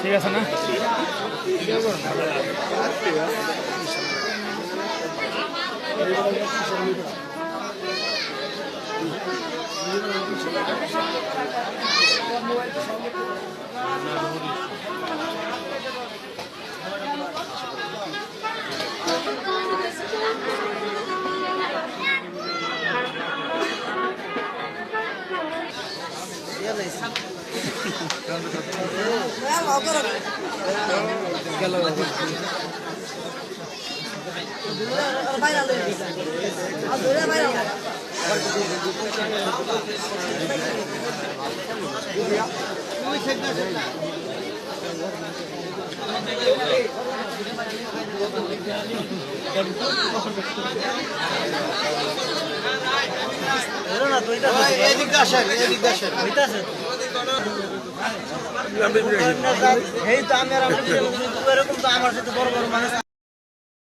ঠিক আছে না এদিকে আসেন এদিকে আসেন। এই তো আমি আর আপনি এরকম তো আমার সাথে বড় বড় মানুষ